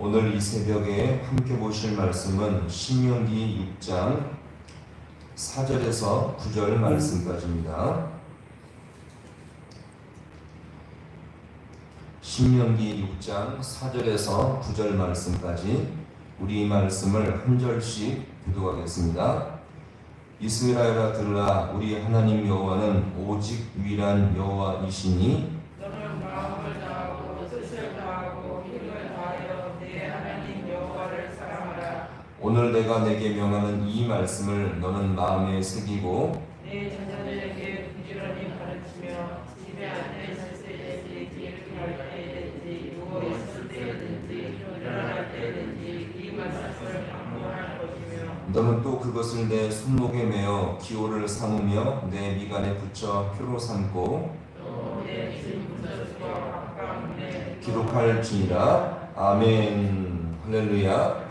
오늘 이 새벽에 함께 보실 말씀은 신명기 6장 4절에서 9절 말씀까지입니다. 신명기 6장 4절에서 9절 말씀까지 우리 이 말씀을 한 절씩 교도하겠습니다. 이스라엘아 들으라 우리 하나님 여호와는 오직 유일한 여호와이시니 너는 마음을 다하고 뜻을 다하고 힘을 다하여 내 하나님 여호와를 사랑하라. 오늘 내가 내게 명하는 이 말씀을 너는 마음에 새기고 내 자녀들에게 부지런히 가르치며 집에 앉아 있을 때든지 갈 때든지 누워 있을 때든지 일어날 때든지 이 말씀을 반복할 것이며 너는 또 그것을 내 손목에 메어 기호를 삼으며 내 미간에 붙여 표로 삼고 내 기록할지니라. 아멘. 할렐루야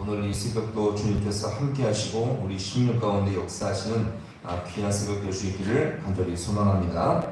오늘 이 새벽도 주님께서 함께 하시고 우리 심령 가운데 역사하시는 아, 귀한 새벽 될 수 있기를 간절히 소망합니다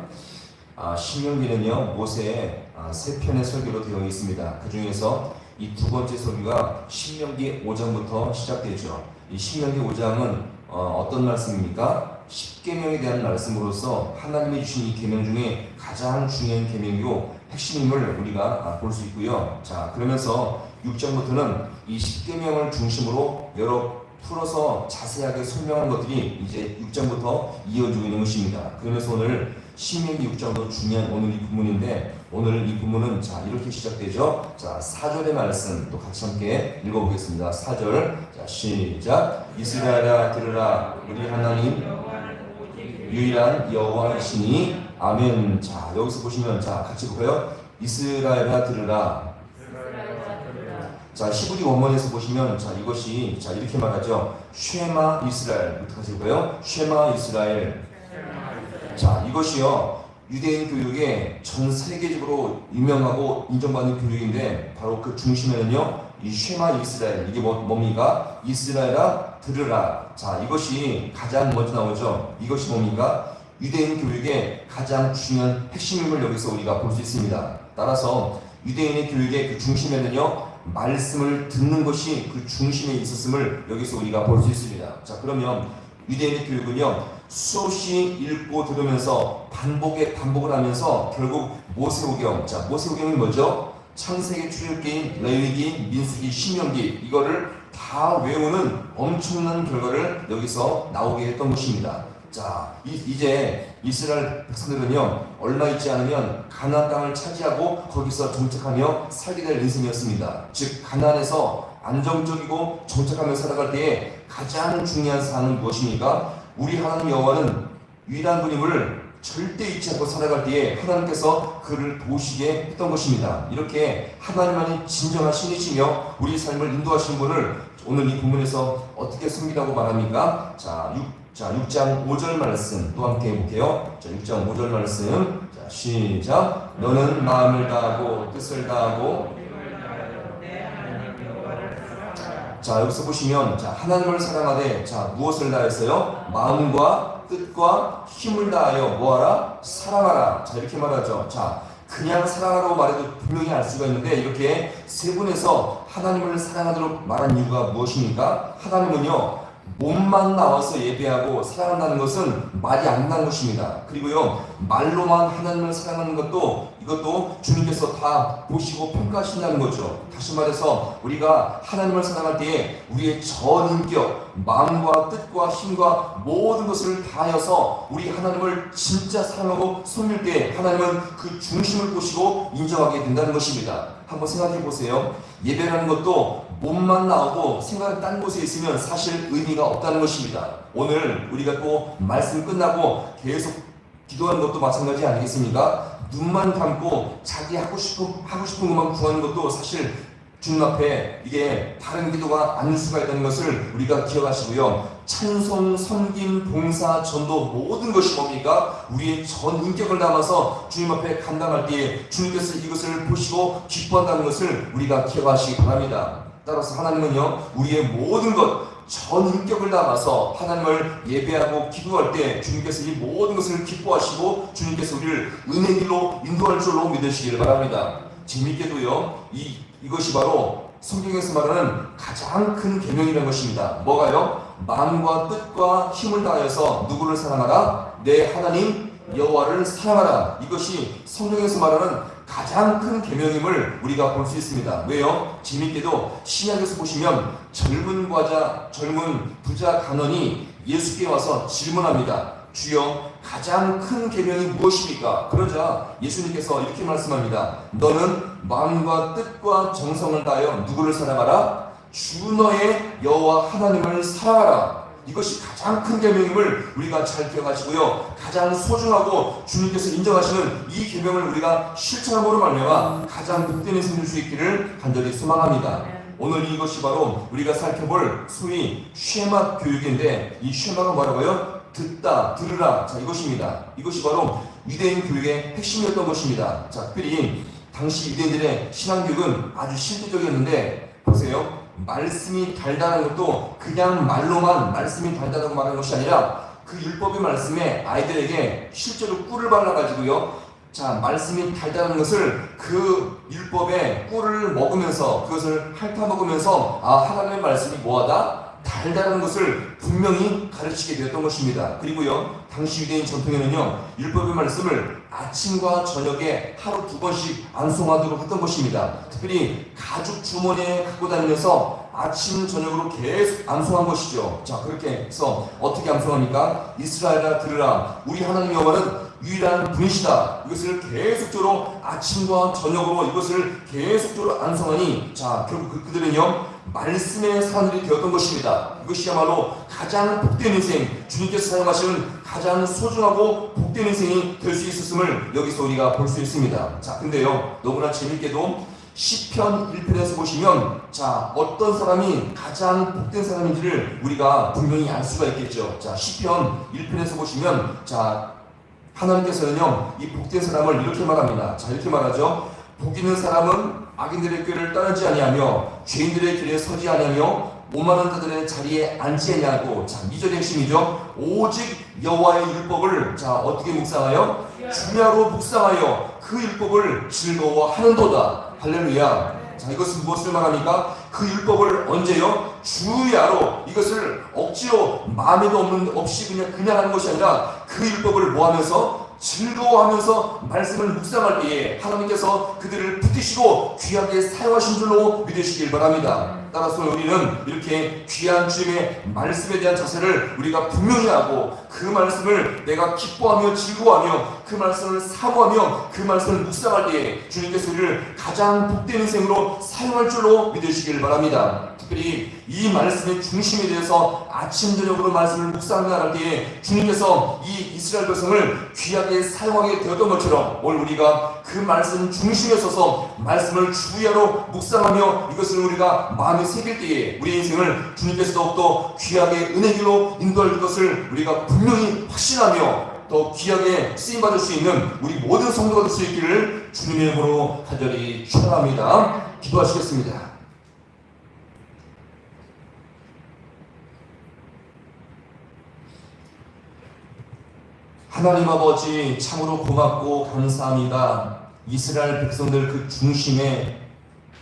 아, 신명기는요 모세의 아, 세 편의 설교로 되어 있습니다 그 중에서 이 두 번째 설교가 신명기 5장부터 시작되죠 이 신명기 5장은 어, 어떤 말씀입니까? 십계명에 대한 말씀으로서 하나님이 주신 이 계명 중에 가장 중요한 계명이고 핵심임을 우리가 아, 볼수 있고요. 자 그러면서 6장부터는 이 십계명을 중심으로 여러 풀어서 자세하게 설명한 것들이 이제 6장부터 이어지고 있는 것입니다. 그러면서 오늘 신명기 6장도 중요한 오늘 이 부문인데 오늘 이 부문은 자 이렇게 시작되죠. 자 4절의 말씀 또 같이 함께 읽어보겠습니다. 4절 자 시작 이스라엘아 들으라 우리 하나님 유일한 여호와이시니 아멘. 자 여기서 보시면 자 같이 볼까요? 이스라엘아 들으라. 자 히브리 원문에서 보시면 자 이것이 자 이렇게 말하죠. 쉐마 이스라엘. 어떻게 하실까요? 쉐마 이스라엘. 자 이것이요. 유대인 교육의 전 세계적으로 유명하고 인정받는 교육인데 바로 그 중심에는요 이 쉐마 이스라엘. 이게 뭐, 뭡니까? 이스라엘아 들으라. 자 이것이 가장 먼저 나오죠. 이것이 뭡니까? 유대인 교육의 가장 중요한 핵심임을 여기서 우리가 볼 수 있습니다. 따라서 유대인의 교육의 그 중심에는요 말씀을 듣는 것이 그 중심에 있었음을 여기서 우리가 볼 수 있습니다 자 그러면 유대인의 교육은요 수없이 읽고 들으면서 반복에 반복을 하면서 결국 모세오경 자 모세오경이 뭐죠? 창세기 출애굽기 레위기 민수기 신명기 이거를 다 외우는 엄청난 결과를 여기서 나오게 했던 것입니다. 자 이, 제 이스라엘 백성들은요 얼마 있지 않으면 가나안 땅을 차지하고 거기서 정착하며 살게 될 인생이었습니다. 즉 가나안에서 안정적이고 정착하며 살아갈 때에 가장 중요한 사항은 무엇입니까? 우리 하나님 여호와는 유일한 분임을 절대 잊지 않고 살아갈 때에 하나님께서 그를 도우시게 했던 것입니다. 이렇게 하나님만이 진정한 신이시며 우리 삶을 인도하시는 분을 오늘 이 본문에서 어떻게 섬기라고 말합니까? 자, 6, 자, 6장 5절 말씀 또 함께 해볼게요. 자, 6장 5절 말씀. 자, 시작. 너는 마음을 다하고 뜻을 다하고. 자 여기서 보시면 자 하나님을 사랑하되 자 무엇을 다했어요? 마음과 뜻과 힘을 다하여 뭐하라? 사랑하라. 자 이렇게 말하죠. 자 그냥 사랑하라고 말해도 분명히 알 수가 있는데 이렇게 세 분에서 하나님을 사랑하도록 말한 이유가 무엇입니까? 하나님은요 몸만 나와서 예배하고 사랑한다는 것은 말이 안 나는 것입니다. 그리고요 말로만 하나님을 사랑하는 것도 이것도 주님께서 다 보시고 평가하신다는 거죠. 다시 말해서 우리가 하나님을 사랑할 때에 우리의 전 인격, 마음과 뜻과 힘과 모든 것을 다하여서 우리 하나님을 진짜 사랑하고 섬길 때 하나님은 그 중심을 보시고 인정하게 된다는 것입니다. 한번 생각해 보세요. 예배라는 것도 몸만 나오고 생각이 딴 곳에 있으면 사실 의미가 없다는 것입니다. 오늘 우리가 또 말씀 끝나고 계속 기도하는 것도 마찬가지 아니겠습니까? 눈만 감고 자기 하고 싶은 하고 싶은 것만 구하는 것도 사실 주님 앞에 이게 다른 기도가 아닐 수가 있다는 것을 우리가 기억하시고요. 찬송, 섬김, 봉사, 전도 모든 것이 뭡니까? 우리의 전 인격을 담아서 주님 앞에 감당할 때에 주님께서 이것을 보시고 기뻐한다는 것을 우리가 기억하시기 바랍니다. 따라서 하나님은요, 우리의 모든 것, 전 인격을 담아서 하나님을 예배하고 기도할 때 주님께서 이 모든 것을 기뻐하시고 주님께서 우리를 은혜 길로 인도할 줄로 믿으시기를 바랍니다. 재밌게도요, 이, 이것이 바로 성경에서 말하는 가장 큰 계명이라는 것입니다. 뭐가요? 마음과 뜻과 힘을 다하여서 누구를 사랑하라? 내 하나님 여호와를 사랑하라. 이것이 성경에서 말하는 가장 큰 계명임을 우리가 볼 수 있습니다. 왜요? 재밌게도 신약에서 보시면 젊은 과자, 젊은 부자 간원이 예수께 와서 질문합니다. 주여 가장 큰 계명이 무엇입니까? 그러자 예수님께서 이렇게 말씀합니다. 너는 마음과 뜻과 정성을 다하여 누구를 사랑하라? 주 너의 여호와 하나님을 사랑하라. 이것이 가장 큰 계명임을 우리가 잘 기억하시고요. 가장 소중하고 주님께서 인정하시는 이 계명을 우리가 실천함으로 말미암아 가장 복된 인생 될수 있기를 간절히 소망합니다. 오늘 이것이 바로 우리가 살펴볼 소위 쉐마 교육인데 이 쉐마가 뭐라고요? 듣다, 들으라. 자, 이것입니다. 이것이 바로 유대인 교육의 핵심이었던 것입니다. 자, 특별히 당시 유대인들의 신앙 교육은 아주 실질적이었는데 보세요. 말씀이 달달한 것도 그냥 말로만 말씀이 달달하고 말하는 것이 아니라 그 율법의 말씀에 아이들에게 실제로 꿀을 발라가지고요. 자, 말씀이 달달한 것을 그 율법의 꿀을 먹으면서 그것을 핥아 먹으면서 아, 하나님의 말씀이 뭐하다? 달달한 것을 분명히 가르치게 되었던 것입니다. 그리고요, 당시 유대인 전통에는요, 율법의 말씀을 아침과 저녁에 하루 두 번씩 암송하도록 했던 것입니다. 특별히 가죽 주머니에 갖고 다니면서 아침, 저녁으로 계속 암송한 것이죠. 자, 그렇게 해서 어떻게 암송합니까? 이스라엘아 들으라. 우리 하나님 여호와는 유일한 분이시다. 이것을 계속적으로 아침과 저녁으로 이것을 계속적으로 암송하니 자, 결국 그, 그들은요, 말씀의 사람들이 되었던 것입니다. 이것이야말로 가장 복된 인생, 주님께서 사용하시는 가장 소중하고 복된 인생이 될 수 있었음을 여기서 우리가 볼 수 있습니다. 자, 근데요, 너무나 재밌게도 시편 1편에서 보시면 자 어떤 사람이 가장 복된 사람인지를 우리가 분명히 알 수가 있겠죠. 자 시편 1편에서 보시면 자 하나님께서는요 이 복된 사람을 이렇게 말합니다. 자 이렇게 말하죠. 복 있는 사람은 악인들의 꾀를 따르지 아니하며 죄인들의 길에 서지 아니하며 오만한 자들의 자리에 앉지 아니하고 자 2절의 핵심이죠. 오직 여호와의 율법을 자 어떻게 묵상하여 주야로 묵상하여 그 율법을 즐거워하는도다. 할렐루야. 자, 이것은 무엇을 말합니까? 그 율법을 언제요? 주야로 이것을 억지로 마음에도 없는 없이 그냥 그냥 하는 것이 아니라 그 율법을 뭐 하면서 즐거워하면서 말씀을 묵상할 때에 하나님께서 그들을 붙드시고 귀하게 사용하신 줄로 믿으시길 바랍니다. 따라서 우리는 이렇게 귀한 주님의 말씀에 대한 자세를 우리가 분명히 하고 그 말씀을 내가 기뻐하며 즐거워하며 그 말씀을 사모하며 그 말씀을 묵상할 때에 주님께서 우리를 가장 복된 인생으로 사용할 줄로 믿으시길 바랍니다. 특별히 이 말씀의 중심에 대해서 아침 저녁으로 말씀을 묵상할 때에 주님께서 이 이스라엘 백성을 귀하게 사용하게 되었던 것처럼 오늘 우리가 그 말씀 중심에 서서 말씀을 주야로 묵상하며 이것을 우리가 마음에 새길 때에 우리 인생을 주님께서 더욱더 귀하게 은혜기로 인도할 것을 우리가 분명히 확신하며 더 귀하게 쓰임 받을 수 있는 우리 모든 성도가 될 수 있기를 주님의 이름으로 간절히 축원합니다. 기도하시겠습니다. 하나님 아버지 참으로 고맙고 감사합니다. 이스라엘 백성들 그 중심에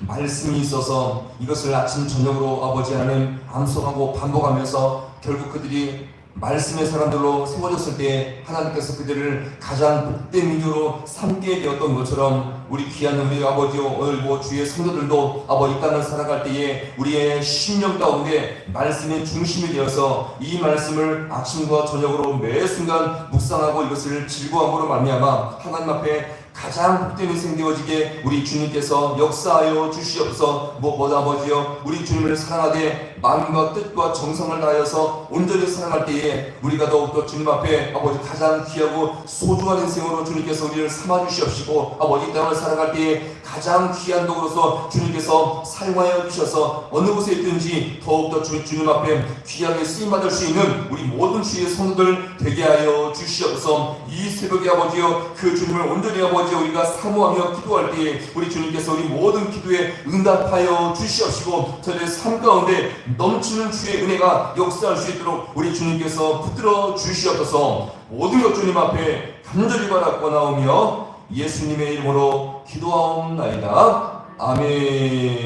말씀이 있어서 이것을 아침 저녁으로 아버지 하나님 암송하고 반복하면서 결국 그들이 말씀의 사람들로 세워졌을 때 하나님께서 그들을 가장 복된 민족으로 삼게 되었던 것처럼 우리 귀한 우리 아버지 오늘 뭐 주의 성도들도 아버지 이 땅을 살아갈 때에 우리의 심령 가운데 말씀의 중심이 되어서 이 말씀을 아침과 저녁으로 매 순간 묵상하고 이것을 즐거움으로 말미암아 하나님 앞에 가장 복된 인생 되어지게 우리 주님께서 역사하여 주시옵소서. 무엇보다 아버지여 우리 주님을 사랑하되 마음과 뜻과 정성을 다하여서 온전히 사랑할 때에 우리가 더욱더 주님 앞에 아버지 가장 귀하고 소중한 인생으로 주님께서 우리를 삼아 주시옵시고 아버지 이 땅을 살아갈 때에 가장 귀한 도구로서 주님께서 사용하여 주셔서 어느 곳에 있든지 더욱더 주, 주님 앞에 귀하게 쓰임 받을 수 있는 우리 모든 주의 성도들 되게 하여 주시옵소서. 이 새벽에 아버지여 그 주님을 온전히 아버지 우리가 사모하며 기도할 때에 우리 주님께서 우리 모든 기도에 응답하여 주시옵시고 저들의 삶 가운데 넘치는 주의 은혜가 역사할 수 있도록 우리 주님께서 붙들어 주시옵소서. 모든 것 주님 앞에 간절히 바라고 나오며 예수님의 이름으로 기도하옵나이다. 아멘